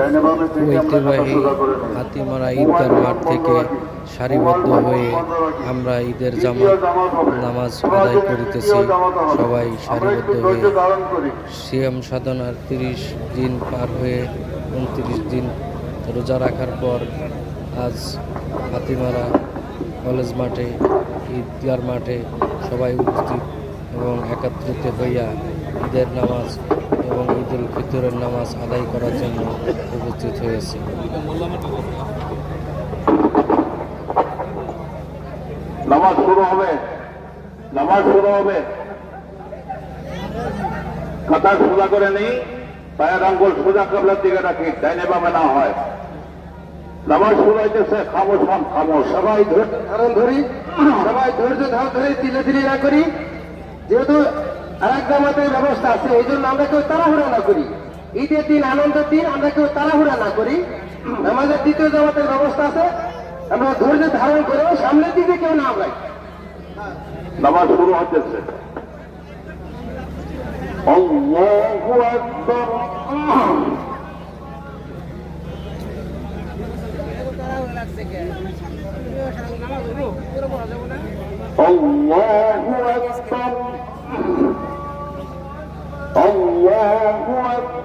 ঐতিহ্যবাহী হাতিমারা ঈদগার মাঠ থেকে সারিবদ্ধ হয়ে আমরা ঈদের জামাত নামাজ আদায় করিতেছি। সবাই সারিবদ্ধ হয়ে সিএম সাধনার তিরিশ দিন পার হয়ে উনত্রিশ দিন রোজা রাখার পর আজ হাতিমারা কলেজ মাঠে ঈদগার মাঠে সবাই উপস্থিত এবং একত্রিত হইয়া ঈদের নামাজ এবং ঈদ উল ফিতরের নামাজ আদায় করার জন্য উপস্থিত হয়েছে। নামাজ শুরু হবে। নামাজ শুরু হবে। কাতার সোজা করে নেই। পায়ের আঙ্গুল সোজা কাবলার দিকে রাখি ডাইনে বামে না হয়। নামাজ শুরু হইতেছে খামোশ হন খামোশ। সবাই ধৈর্য ধারণ ধরি সবাই ধৈর্য ধারণ ধরে তিলে না করি। যেহেতু আর এক জামাতের ব্যবস্থা আছে এই জন্য আমরা কেউ তাড়াহুড়া না করি ঈদের দিন আনন্দের দিন আমরা কেউ তাড়াহুড়া না করি আমাদের দ্বিতীয় জামাতের ব্যবস্থা আছে আমরা ধৈর্য ধারণ করে সামনের দিকে কেউ না আগাই নামাজ শুরু হচ্ছে আল্লাহু আকবার الله أكبر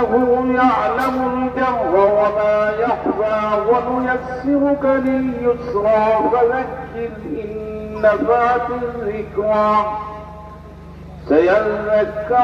إنه يعلم الجهر وما يخفى ونيسرك لليسرى فذكر إن الذكرى. سيذكر